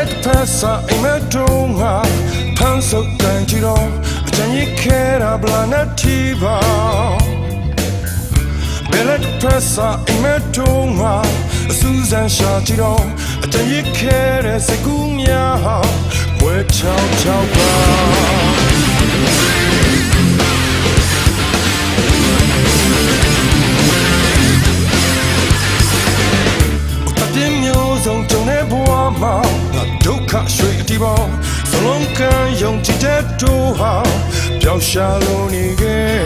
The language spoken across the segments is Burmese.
ဖက်စာအိမ်မက်တုံးငါဖန်ဆုပ်တန်ကြည့်တော့အချမ်းရခဲတာဗလာနဲ့တီပါဘယ်လက်ဖက်စာအိမ်မက်တုံးငါအစူးစမ်းရှာကြည့်တော့အချမ်းရခဲတဲ့စကူးများဝဲချောင်းချောင်းပါ ခရွှေအတီးပေါင်းစလုံးကံယုံကြည်တဲ့တို့ဟာပျောက်ရှာလို့နေခဲ့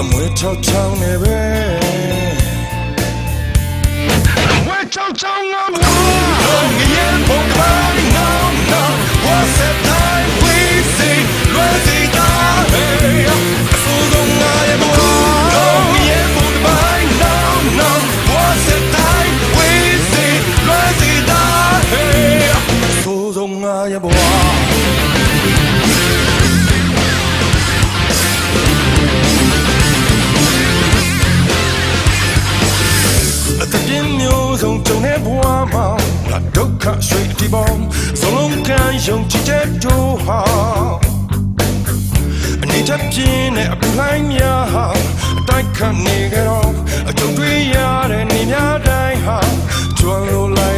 အမွေချောက်ချောင်းနေပဲအမွေချောက်ချောင်းငါမလို့ငရဲပုံပါ ရွှေတီပေါင်းစလုံးကံယုံကြည်တဲ့တို့ဟာအနေချက်ပြင်းတဲ့အပူလိုင်းများဟာအတိုက်ခတ်နေကြတော့အကြုံတွေ့ရတဲ့နေများတိုင်းဟာကျွမ်းလို့လိုက်လော